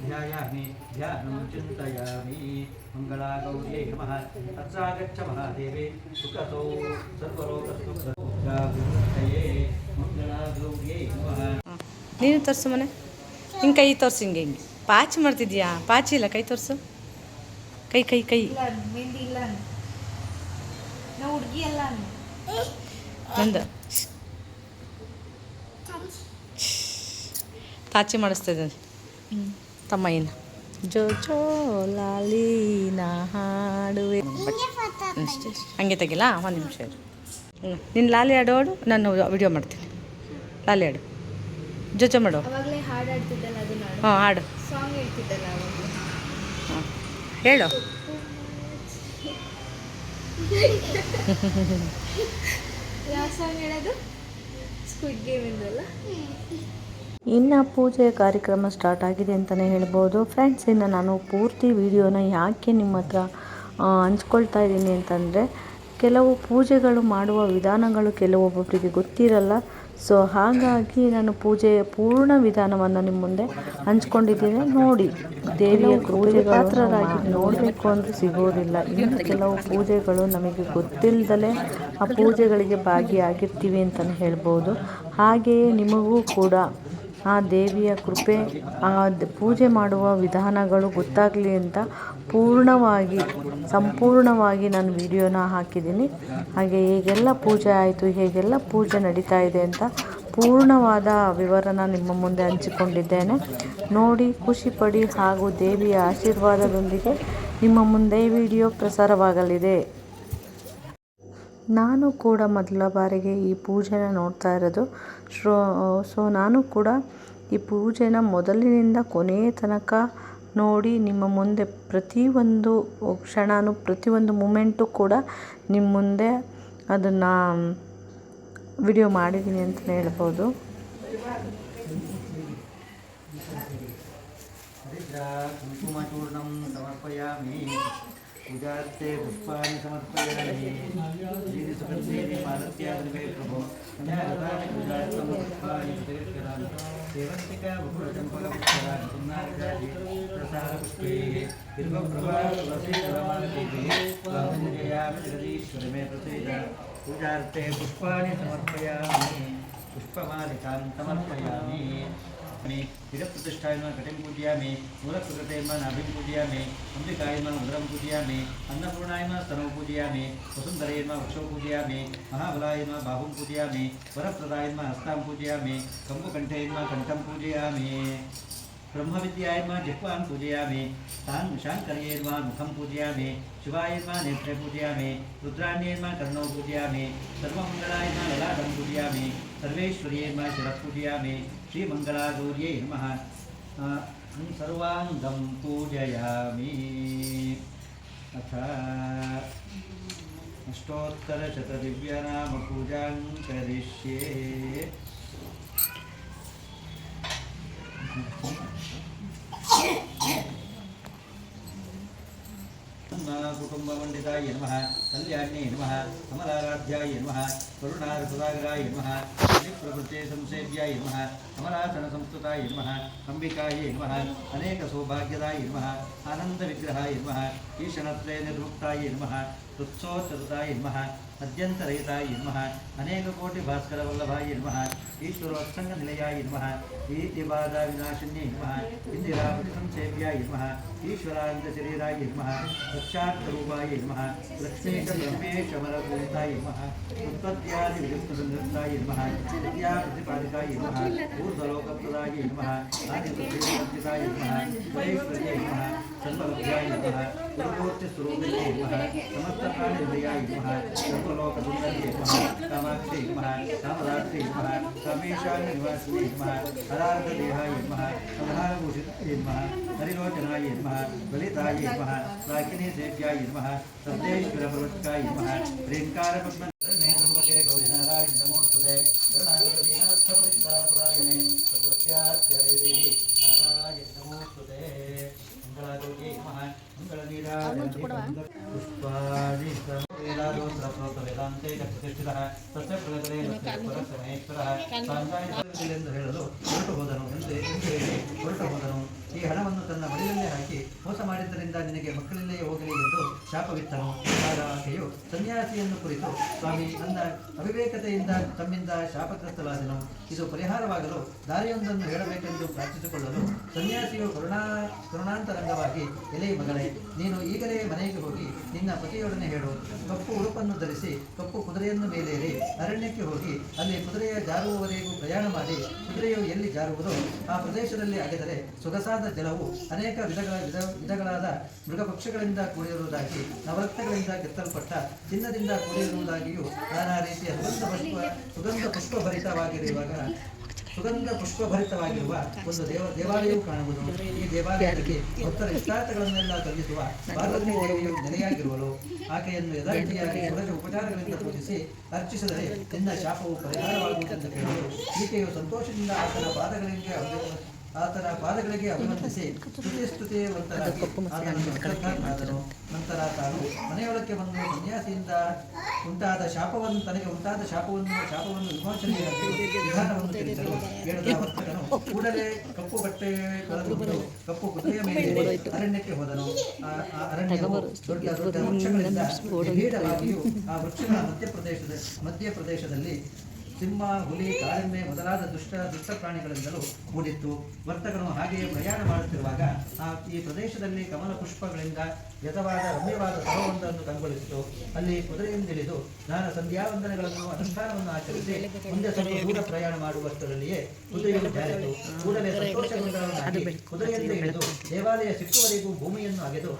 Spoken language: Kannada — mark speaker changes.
Speaker 1: ध्यायामि ध्यानं चिन्तयामि मङ्गलागौर्यै नमः तत्रागच्छ महादेवे सुखसौ सर्वलोकसुखये मङ्गलागौर्यै नमः
Speaker 2: ನೀನು ತೋರಿಸು ಮನೆ ಹಿಂಗೆ ಕೈ ತೋರಿಸು ಹಿಂಗೆ ಹಿಂಗೆ ಪಾಚಿ ಮಾಡ್ತಿದ್ಯಾ ಪಾಚಿ ಇಲ್ಲ ಕೈ ತೋರಿಸು ಕೈ ಕೈ ಕೈ
Speaker 3: ಇಲ್ಲ ಮೆಹಂದಿ ಇಲ್ಲ ಅನ್ನು. ನಾ ಹುಡುಗಿ ಅಲ್ಲ ಅನ್ನು.
Speaker 2: ನಂದು ಪಾಚಿ ಮಾಡಿಸ್ತಾ ಇದ್ದೀನಿ ತಮ್ಮ ಏನು? ಜೋ ಜೋ ಲಾಲಿನ ಹಾಡುವೆ. ಹಂಗೆ ತೆಗಿಲ್ಲ ಒಂದು ನಿಮಿಷ ಇರು. ಹ್ಞೂ ನೀನು ಲಾಲಿ ಆಡೋಡು ನಾನು ವಿಡಿಯೋ ಮಾಡ್ತೀನಿ. ಲಾಲಿ ಆಡು. ಜೋ ಜೋ ಮಾಡು.
Speaker 3: ಅವಾಗಲೇ ಹಾಡು ನಾನು
Speaker 2: ಹಾಂ ಆಡು
Speaker 3: ಸಾಂಗ್ ಹೇಳ್ತಿದ್ದಲ್ಲ ಅವಾಗಲೇ.
Speaker 2: ಹಾಂ ಹೇಳು.
Speaker 3: ಯಾವ ಸಾಂಗ್ ಹೇಳೋದು? ಸ್ಕ್ವಿಡ್ ಗೇಮ್ ಇಂದಲ್ಲ?
Speaker 2: ಇನ್ನು ಪೂಜೆ ಕಾರ್ಯಕ್ರಮ ಸ್ಟಾರ್ಟ್ ಆಗಿದೆ ಅಂತಲೇ ಹೇಳ್ಬೋದು. ಫ್ರೆಂಡ್ಸ್ ಇನ್ನು ನಾನು ಪೂರ್ತಿ ವಿಡಿಯೋನ ಯಾಕೆ ನಿಮ್ಮ ಹತ್ರ ಹಂಚ್ಕೊಳ್ತಾ ಇದ್ದೀನಿ ಅಂತಂದರೆ ಕೆಲವು ಪೂಜೆಗಳು ಮಾಡುವ ವಿಧಾನಗಳು ಕೆಲವೊಬ್ಬೊಬ್ಬರಿಗೆ ಗೊತ್ತಿರಲ್ಲ. ಸೊ ಹಾಗಾಗಿ ನಾನು ಪೂಜೆಯ ಪೂರ್ಣ ವಿಧಾನವನ್ನು ನಿಮ್ಮ ಮುಂದೆ ಹಂಚ್ಕೊಂಡಿದ್ದೀನಿ. ನೋಡಿ ದೇವಿಯ ಪೂಜೆ ಪಾತ್ರರಾಗಿ ನೋಡಬೇಕು ಅಂದರೆ ಸಿಗೋದಿಲ್ಲ. ಇನ್ನು ಕೆಲವು ಪೂಜೆಗಳು ನಮಗೆ ಗೊತ್ತಿಲ್ಲದಲೇ ಆ ಪೂಜೆಗಳಿಗೆ ಭಾಗಿಯಾಗಿರ್ತೀವಿ ಅಂತಲೇ ಹೇಳ್ಬೋದು. ಹಾಗೆಯೇ ನಿಮಗೂ ಕೂಡ ಆ ದೇವಿಯ ಕೃಪೆ, ಆ ಪೂಜೆ ಮಾಡುವ ವಿಧಾನಗಳು ಗೊತ್ತಾಗಲಿ ಅಂತ ಪೂರ್ಣವಾಗಿ, ಸಂಪೂರ್ಣವಾಗಿ ನಾನು ವಿಡಿಯೋನ ಹಾಕಿದ್ದೀನಿ. ಹಾಗೆ ಹೇಗೆಲ್ಲ ಪೂಜೆ ಆಯಿತು, ಹೇಗೆಲ್ಲ ಪೂಜೆ ನಡೀತಾ ಇದೆ ಅಂತ ಪೂರ್ಣವಾದ ವಿವರನ ನಿಮ್ಮ ಮುಂದೆ ಹಂಚಿಕೊಂಡಿದ್ದೇನೆ. ನೋಡಿ ಖುಷಿಪಡಿ ಹಾಗೂ ದೇವಿಯ ಆಶೀರ್ವಾದದೊಂದಿಗೆ ನಿಮ್ಮ ಮುಂದೆ ವಿಡಿಯೋ ಪ್ರಸಾರವಾಗಲಿದೆ. ನಾನು ಕೂಡ ಮೊದಲ ಬಾರಿಗೆ ಈ ಪೂಜೆನ ನೋಡ್ತಾ ಇರೋದು. ಸೋ ಸೊ ನಾನು ಕೂಡ ಈ ಪೂಜೆನ ಮೊದಲಿನಿಂದ ಕೊನೆಯ ತನಕ ನೋಡಿ ನಿಮ್ಮ ಮುಂದೆ ಪ್ರತಿಯೊಂದು ಕ್ಷಣನು, ಪ್ರತಿಯೊಂದು ಮೂಮೆಂಟು ಕೂಡ ನಿಮ್ಮ ಮುಂದೆ ಅದನ್ನು ವಿಡಿಯೋ ಮಾಡಿದ್ದೀನಿ ಅಂತಲೇ ಹೇಳ್ಬೋದು.
Speaker 1: ಕುಂಕುಮಚೂರ್ಣಂ ಸಮರ್ಪಯಾಮಿ. ఇదార్తే పుష్పాన్ని సమర్పయామి. దీని సుగంధేని పాదత్యాదిపై ప్రభు. ప్రధాని ఉదార్థం పుష్పాన్ని ప్రతిగతాను సేవంతిక బహుళజంపలపుష్కరాన్ని సున్నారికాది ప్రసాద పుష్పే ఇరుగ ప్రభావామి జగదీశ్వరమే ప్రసేద. పూజార్థే పుష్పాన్ని సమర్పయామి. పుష్పమాలికాన్ని సమర్పయామి. में विरक्त तिरक प्रतिष्ठायमान घटिम पूजिया में मूलक सुकृतयमान नाभिम पूजिया में पूजयामि अम्बिकायमान उदरम पूजयामि अन्नपूर्णायमान स्तनौ बाहुम पूजिया में वरप्रदाय महाबलायमान हस्ताम पूजिया में कंभकंठे पूजयामि कंठम पूजिया में ब्रह्म विद्याय नमः जिह्वाम पूजिया में विद्यायमा जिह्वां पूजयामि तान् पूजिया में पूजयामि शिवायमा नेत्रे पूजयामि रुद्राण्येर्मा कर्णौ पूजयामि ललाटम पूजिया में सर्वेश्वर्ये शिरः पूजयामि श्रीमङ्गलागौर्यै नमः। सर्वाङ्गं पूजयामि। अथ अष्टोत्तरशतदिव्यनामपूजां करिष्ये कुटुम्बमण्डिताय नमः। कल्याण्यै नमः, कमलाराध्याय नमः, करुणारसदागराय नमः प्रवृत्ते संसेव्याय नमः, कमलासनसंस्तुताय नमः अम्बिकायै नमः, अनेकसौभाग्यदाय नमः, आनन्दविग्रहाय नमः ईशनत्रे निर्मुक्ताय नमः कृत्सोच्चताय नमः अद्यन्तरहिताय नमः, अनेककोटिभास्करवल्लभाय नमः, ईश्वरोत्सङ्गनिलयाय नमः ईतिबाधाविनाशिन्यै नमः इन्दिरापतिसंसेव्याय नमः ईश्वरान्तशरीराय नमः साक्षात्रूपाय नमः लक्ष्मीशब्रह्मेशमरपूजिताय नमः उत्पत्त्यादिवियुक्तसंयुक्ताय नमः विद्याप्रतिपादिकाय नमः ऊर्ध्वलोकप्रदाय नमः आदिपतिताय नमः परेश्वर्यै नमः सर्वलभ्याय नमः गुरुमूर्तिस्वरूपिणे नमः। समस्तप्राणिहृदयाय नमः सर्वलोकसुन्दर्ये नमः कामाक्षै नमः कामरात्रै नमः ललिताय नमः प्राकिने ಹೇಳಲು ಹೊರಟು ಹೋದನು ಎಂದು ಹೇಳಿ ಹೊರಟು ಹೋದನು ಎಂದೇ ಹಣವನ್ನು ತನ್ನ ಮಡಿಲಲ್ಲೇ ಹಾಕಿ ಮೋಸ ಮಾಡಿದ್ದರಿಂದ ನಿನಗೆ ಮಕ್ಕಳಿಲ್ಲೇ ಹೋಗಲಿ ಎಂದು ಶಾಪವಿತ್ತನು. ಆಗ ಆಕೆಯು ಸನ್ಯಾಸಿಯನ್ನು ಕುರಿತು, ಸ್ವಾಮಿ, ನನ್ನ ಅವಿವೇಕತೆಯಿಂದ ತಮ್ಮಿಂದ ಶಾಪಗ್ರಸ್ತವಾದನು ಇದು ಪರಿಹಾರವಾಗಲು ದಾರಿಯೊಂದನ್ನು ಹೇಳಬೇಕೆಂದು ಪ್ರಾರ್ಥಿಸಿಕೊಳ್ಳಲು ಸನ್ಯಾಸಿಯು ಕರುಣಾ, ಕರುಣಾಂತರಂಗವಾಗಿ, ಎಲೆ ಮಗಳೇ, ನೀನು ಈಗಲೇ ಮನೆಗೆ ಹೋಗಿ ನಿನ್ನ ಪತಿಯೊಡನೆ ಹೇಳು. ಕಪ್ಪು ಉಡುಪನ್ನು ಧರಿಸಿ, ಕಪ್ಪು ಕುದುರೆಯನ್ನು ಮೇಲೇರಿ, ಅರಣ್ಯಕ್ಕೆ ಹೋಗಿ, ಅಲ್ಲಿ ಕುದುರೆಯ ಜಾರುವವರೆಗೂ ಪ್ರಯಾಣ ಮಾಡಿ, ಕುದುರೆಯು ಎಲ್ಲಿ ಜಾರುವುದೋ ಆ ಪ್ರದೇಶದಲ್ಲಿ ಅಗೆದರೆ ಸೊಗಸಾದ ಜಲವು ಅನೇಕ ವಿಧಗಳ ವಿಧ, ವಿಧಗಳಾದ ಮೃಗಪಕ್ಷಗಳಿಂದ ಕೂಡಿರುವುದಾಗಿ, ನವರತ್ನಗಳಿಂದ ಕೆತ್ತಲ್ಪಟ್ಟ ಚಿನ್ನದಿಂದ ಕೂಡಿರುವುದಾಗಿಯೂ ನಾನಾ ರೀತಿಯ ಸುಗಂಧ ಪುಷ್ಪ ಸುಗಂಧ ಪುಷ್ಪಭರಿತವಾಗಿರುವಾಗ ಸುಗಂಧ ಪುಷ್ಪಭರಿತವಾಗಿರುವ ಒಂದು ದೇವ ದೇವಾಲಯವು ಕಾಣಬಹುದು ಈ ದೇವಾಲಯಕ್ಕೆ ಭಕ್ತರ ಇಷ್ಟಾರ್ಥಗಳನ್ನೆಲ್ಲ ಸಲ್ಲಿಸುವ ಪಾರ್ವತಿ ದೇವಿಯು ನೆಲೆಯಾಗಿರುವಳು. ಆಕೆಯನ್ನು ಯಥಾರ್ಥಿಯಾಗಿ ಸುರಜ ಉಪಚಾರಗಳಿಂದ ಪೂಜಿಸಿ ಅರ್ಚಿಸಿದರೆ ನಿನ್ನ ಶಾಪವು ಪರಿಹಾರವಾಗುವುದೆಂದು ಕೇಳಲು ಈಕೆಯು ಸಂತೋಷದಿಂದ ಆತನ ಪಾದಗಳಿಗೆ ಆತನ ಪಾದಗಳಿಗೆ ಅಭಿನಂದಿಸಿ ಸ್ತುತಿ ಸ್ತುತಿವಂತರಾಗಿ ಆತನನ್ನು ನಂತರ ತಾನು ಮನೆಯೊಳಕ್ಕೆ ಬಂದು ಸನ್ಯಾಸಿಯಿಂದ ಉಂಟಾದ ಶಾಪವನ್ನು ತನಗೆ ಉಂಟಾದ ಶಾಪವನ್ನು ಶಾಪವನ್ನು ವಿಮೋಚನೆಯಾಗಿ ವಿಧಾನವನ್ನು ತಿಳಿಸಲು ವರ್ತಕನು ಕೂಡಲೇ ಕಪ್ಪು ಬಟ್ಟೆ ಕಳೆದುಕೊಂಡು ಕಪ್ಪು ಕುದುರೆಯ ಮೇಲೆ ಅರಣ್ಯಕ್ಕೆ ಹೋದನು. ಆ ಅರಣ್ಯವು ದೊಡ್ಡ ದೊಡ್ಡ ವೃಕ್ಷಗಳಿಂದ ಆ ವೃಕ್ಷಗಳ ಮಧ್ಯಪ್ರದೇಶದ ಮಧ್ಯಪ್ರದೇಶದಲ್ಲಿ ಸಿಂಹ, ಹುಲಿ ಕಾಳೆಮ್ಮೆ ಮೊದಲಾದ ದುಷ್ಟ ದುಷ್ಟ ಪ್ರಾಣಿಗಳಿಂದಲೂ ಕೂಡಿತ್ತು. ವರ್ತಕನು ಹಾಗೆಯೇ ಪ್ರಯಾಣ ಮಾಡುತ್ತಿರುವಾಗ ಆ ಈ ಪ್ರದೇಶದಲ್ಲಿ ಕಮಲ ಪುಷ್ಪಗಳಿಂದ ಯಥವಾದ ರಮ್ಯವಾದ ಸ್ಥಳವೊಂದನ್ನು ಕಂಗೊಳಿಸಿತು. ಅಲ್ಲಿ ಕುದುರೆಯಿಂದಿಳಿದು ನಾನು ಸಂಧ್ಯಾವಂದನೆಗಳನ್ನು ಅನುಷ್ಠಾನವನ್ನು ಆಚರಿಸಿ ಮುಂದೆ ಸ್ವಲ್ಪ ದೂರ ಪ್ರಯಾಣ ಮಾಡುವಷ್ಟರಲ್ಲಿಯೇ ಕುದುರೆಯನ್ನು ಜಾರಿತು. ಕೂಡಲೇ ಸಂತೋಷಗೊಂಡವನಾಗಿ ಕುದುರೆಯಿಂದ ಹಿಡಿದು ದೇವಾಲಯ ಸಿಕ್ಕುವರೆಗೂ ಭೂಮಿಯನ್ನು ಅಗೆದು